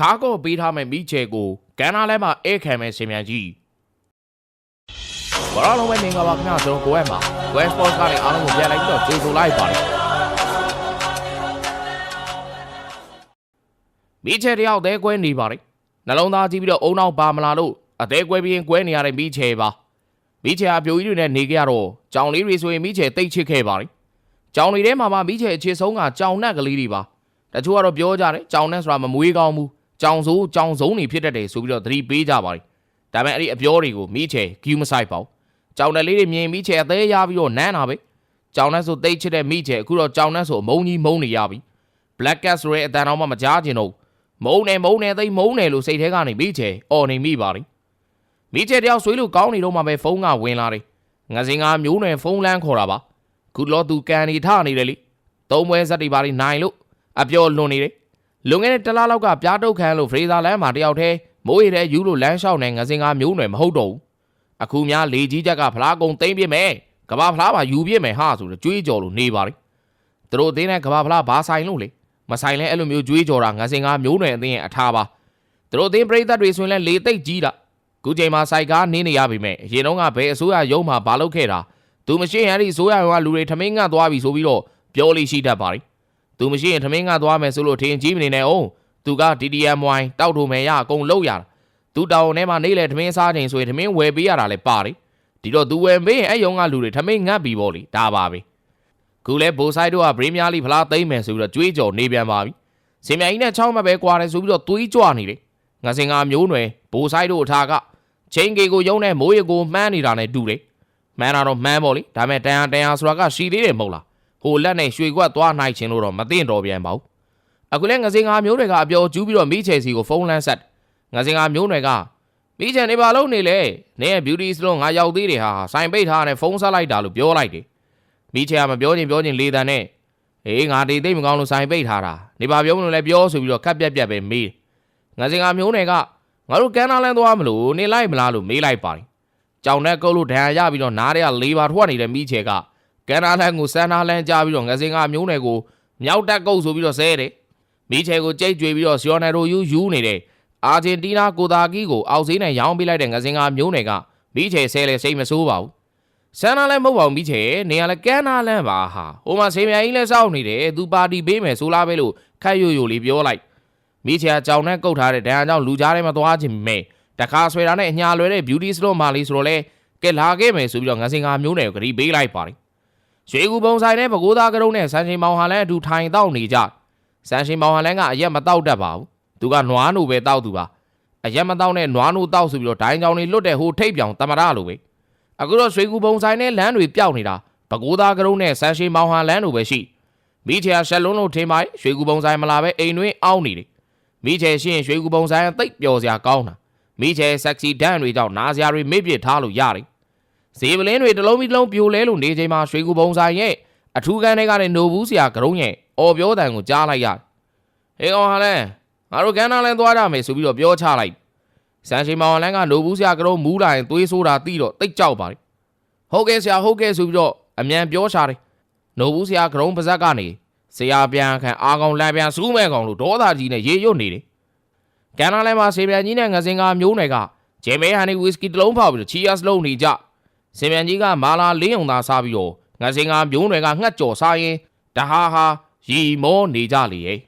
ခါကော့ပေးထားမဲ့မိချေကိုကန်းနာလဲမှာဧခံမဲ့ရှင်မြန်ကြီးဘာလို့လဲမင်္ဂလာပါခင်ဗျာကျွန်တော်ကိုယ့်မှာ West Sports ကနေအားလုံးကိုပြန်လိုက်ပြီးတော့ကြိုဆိုလိုက်ပါတယ်မိချေတယောက်သေးကွဲနေပါတယ်နှလုံးသားကြီးပြီးတော့အုံနောက်ပါမလာလို့အသေးကွဲပြီးရင်ကွဲနေရတဲ့မိချေပါမိချေအပြိုကြီးတွေနဲ့နေကြရတော့ကြောင်လေးတွေဆိုရင်မိချေတိတ်ချစ်ခဲ့ပါတယ်ကြောင်တွေထဲမှာမှမိချေအခြေဆုံးကကြောင်နှက်ကလေးတွေပါတချို့ကတော့ပြောကြတယ်ကြောင်နှက်ဆိုတာမမွေးကောင်းဘူး ကြောင်စိုးကြောင်စုံနေဖြစ်တတ်တယ်ဆိုပြီးတော့သတိပေးကြပါတယ်ဒါပေမဲ့အဲ့ဒီအပြောတွေကိုမိချေဂူးမဆိုင်ပါဘူးကြောင်တက်လေးတွေမြင်မိချေအသေးရပြီးတော့နန်းတာပဲကြောင်နှက်ဆိုတိတ်ချစ်တဲ့မိချေအခုတော့ကြောင်နှက်ဆိုအမုံကြီးမုံနေရပြီ Black Cat ဆိုတဲ့အတန်တော်မှမကြားကျင်တော့မုံနေမုံနေသိမုံနေလို့စိတ်ထဲကနေမိချေအော်နေမိပါလိမိချေတယောက်ဆွေးလို့ကောင်းနေတော့မှပဲဖုန်းကဝင်လာတယ်ငစင်ကမျိုးနယ်ဖုန်းလန်းခေါ်တာပါခုလောသူကန်နေထနေတယ်လေသုံးပွဲဇက်တွေပါလိနိုင်လို့အပြော်လွန်နေတယ် လွန်ခဲ့တဲ့တစ်လားလောက်ကပြားတုတ်ခန်းလို့ဖရေဇာလန်းမှာတယောက်တည်းမိုးရတဲ့ယူလို့လမ်းလျှောက်နေငစင်ကမျိုးနယ်မဟုတ်တော့ဘူးအခုများလေကြီးချက်ကဖလားကုံသိမ့်ပြစ်မယ်ကဘာဖလားပါယူပြစ်မယ်ဟာဆိုတော့ကြွေးကြော်လို့နေပါလိသူတို့အသေးနဲ့ကဘာဖလားဘာဆိုင်လို့လေမဆိုင်လဲအဲ့လိုမျိုးကြွေးကြော်တာငစင်ကမျိုးနယ်အသိရင်အထားပါသူတို့အသေးပြိသက်တွေဆိုရင်လည်းလေသိပ်ကြီးတာခုချိန်မှာစိုက်ကားနင်းနေရပြီမဲ့အရင်တော့ကဘယ်အစိုးရရုံးမှာဘာလုပ်ခဲ့တာသူမရှိရင်အဲ့ဒီအစိုးရရုံးကလူတွေထမင်းငတ်သွားပြီဆိုပြီးတော့ပြောလိရှိတတ်ပါလိ သူမရှိရင်ထမင်းငတ်သွားမယ်ဆိုလို့ထင်ကြီးမနေနဲ့အောင်သူက DDM ဝိုင်းတောက်ထိုမယ်ရအကုန်လောက်ရတာသူတောင်းထဲမှာနေလေထမင်းစားချိန်ဆိုရင်ထမင်းဝယ်ပေးရတာလည်းပါတယ်ဒီတော့သူဝယ်ပေးရင်အဲ့ရုံးကလူတွေထမင်းငတ်ပြီပေါ့လေဒါပါပဲခုလဲဘိုဆိုင်တို့ကဗရင်းများလိဖလားသိမ့်မယ်ဆိုပြီးတော့ကြွေးကြော်နေပြန်ပါပြီစင်မြိုင်ကြီးနဲ့ချောင်းမပဲကွာတယ်ဆိုပြီးတော့သွေးကြွနေတယ်ငါစင်ကမျိုးနွယ်ဘိုဆိုင်တို့အထာကချင်းကေကိုယုံနဲ့မိုးရကိုမှန်းနေတာနဲ့တူတယ်မှန်းတာတော့မှန်းပေါ့လေဒါပေမဲ့တန်ဟာတန်ဟာဆိုတာကရှီသေးတယ်မဟုတ်လား ဟိုလက်နဲ့ရွှေကွက်သွားနိုင်ခြင်းလို့တော့မသိတော့ပြန်ပါဘူးအခုလဲငါစင်ကမျိုးတွေကအပျော်ကျူးပြီးတော့မိချယ်စီကိုဖုန်းလန်းဆက်ငါစင်ကမျိုးတွေကမိချယ်နေပါလို့နေလေနေရဲ့ beauty salon ငါရောက်သေးတယ်ဟာဆိုင်ပိတ်ထားတဲ့ဖုန်းဆက်လိုက်တာလို့ပြောလိုက်တယ်မိချေကမပြောချင်းပြောချင်းလေတန်နဲ့အေးငါတေသိမ့်မကောင်းလို့ဆိုင်ပိတ်ထားတာနေပါပြောမလို့လည်းပြောဆိုပြီးတော့ခက်ပြက်ပြက်ပဲမေးငါစင်ကမျိုးနယ်ကငါတို့ကန်နာလန်သွားမလို့နေလိုက်မလားလို့မေးလိုက်ပါတယ်ကြောင်နဲ့ကုတ်လို့ဒဏ်ရာရပြီးတော့နားထဲကလေးပါထွက်နေတဲ့မိချေက ကန်နာလန်ကိုစန်းနာလန်ကြားပြီးတော့ငါစင်ကမျိုးနယ်ကိုမြောက်တက်ကုတ်ဆိုပြီးတော့ဆဲတယ်မိချေကိုကြိတ်ကြွေပြီးတော့ဆီယိုနယ်ရိုယူယူနေတယ်အာဂျင်တီးနားကိုတာကီကိုအောက်ဈေးနဲ့ရောင်းပေးလိုက်တဲ့ငါစင်ကမျိုးနယ်ကမိချေဆဲလဲစိတ်မဆိုးပါဘူးဆန်းနာလည်းမဟုတ်ပါဘူးမိချေနေရလဲကန်းနာလန်းပါဟာဟိုမှာဆေးမြိုင်ကြီးလဲစောင့်နေတယ်သူပါတီပေးမယ်ဆိုလားပဲလို့ခက်ရွရွလေးပြောလိုက်မိချေကကြောင်နဲ့ကုတ်ထားတဲ့ဒဏ်အကြောင်းလူကြားထဲမှာသွားခြင်းမဲ့တခါဆွဲတာနဲ့အညာလွယ်တဲ့ beauty salon မာလေးဆိုတော့လဲကဲလာခဲ့မယ်ဆိုပြီးတော့ငါစင်ကာမျိုးနယ်ကိုဂရီပေးလိုက်ပါတယ် ရွှေကူပုံဆိုင်နဲ့ပကိုးသားကရုံးနဲ့ဆန်းချင်းမောင်ဟန်လဲအတူထိုင်တောက်နေကြဆန်းချင်းမောင်ဟန်လဲကအရက်မတောက်တတ်ပါဘူးသူကနွားနိုပဲတောက်သူပါအရက်မတောက်နဲ့နွားနိုတောက်ဆိုပြီးတော့ဒိုင်းကြောင်တွေလွတ်တဲ့ဟိုထိပ်ပြောင်တမရလိုပဲအခုတော့ရွှေကူပုံဆိုင်နဲ့လမ်းတွေပျောက်နေတာပကိုးသားကရုံးနဲ့ဆန်းရှိမောင်ဟန်လမ်းတို့ပဲရှိမိချေရှက်လုံးလို့ထင်ပါရွှေကူပုံဆိုင်မလာပဲအိမ်တွင်းအောင်းနေတယ်မိချေရှင်းရွှေကူပုံဆိုင်တိတ်ပျော်စရာကောင်းတာမိချေဆက်စီဒန့်တွေကြောင့်နားစရာတွေမေ့ပြစ်ထားလို့ရတယ် ဇေဗလင်းတွေတစ်လုံးပြီးတစ်လုံးပြိုလဲလို့နေချိန်မှာရွှေကူပုံဆိုင်ရဲ့အထူးကန်းတွေကလည်းနိုဘူးစရာကရုံးရဲ့အော်ပြောတန်ကိုကြားလိုက်ရတယ်ဟေးကောင်ဟာလဲငါတို့ကန်းနာလန်းသွားကြမယ်ဆိုပြီးတော့ပြောချလိုက်ဆန်ရှင်မောင်လန်းကနိုဘူးဆရာကလေးမူးလာရင်သွေးဆိုးတာတိတော့တိတ်ကြောက်ပါလေဟုတ်ကဲ့ဆရာဟုတ်ကဲ့ဆိုပြီးတော့အမြန်ပြောရှာတယ်နိုဘူးဆရာကရုံးပါဇက်ကနေဆရာပြန်ခံအာကောင်လန်ပြန်စူးမဲ့ကောင်လို့ဒေါသကြီးနဲ့ရေရွတ်နေတယ်ကန်နာလဲမှာဆေပြန်ကြီးနဲ့ငစင်ကမျိုးနယ်ကဂျေမဲဟန်နီဝီစကီတစ်လုံးဖောက်ပြီးတော့ချီယာစ်လုံးနေကြ ဆေပြန်ကြီးကမာလာလင်းုံသားစားပြီးတော့ငစင်ကမျိုးနယ်ကငှက်ကြော်စားရင်တဟာဟာရီမောနေကြလေရဲ့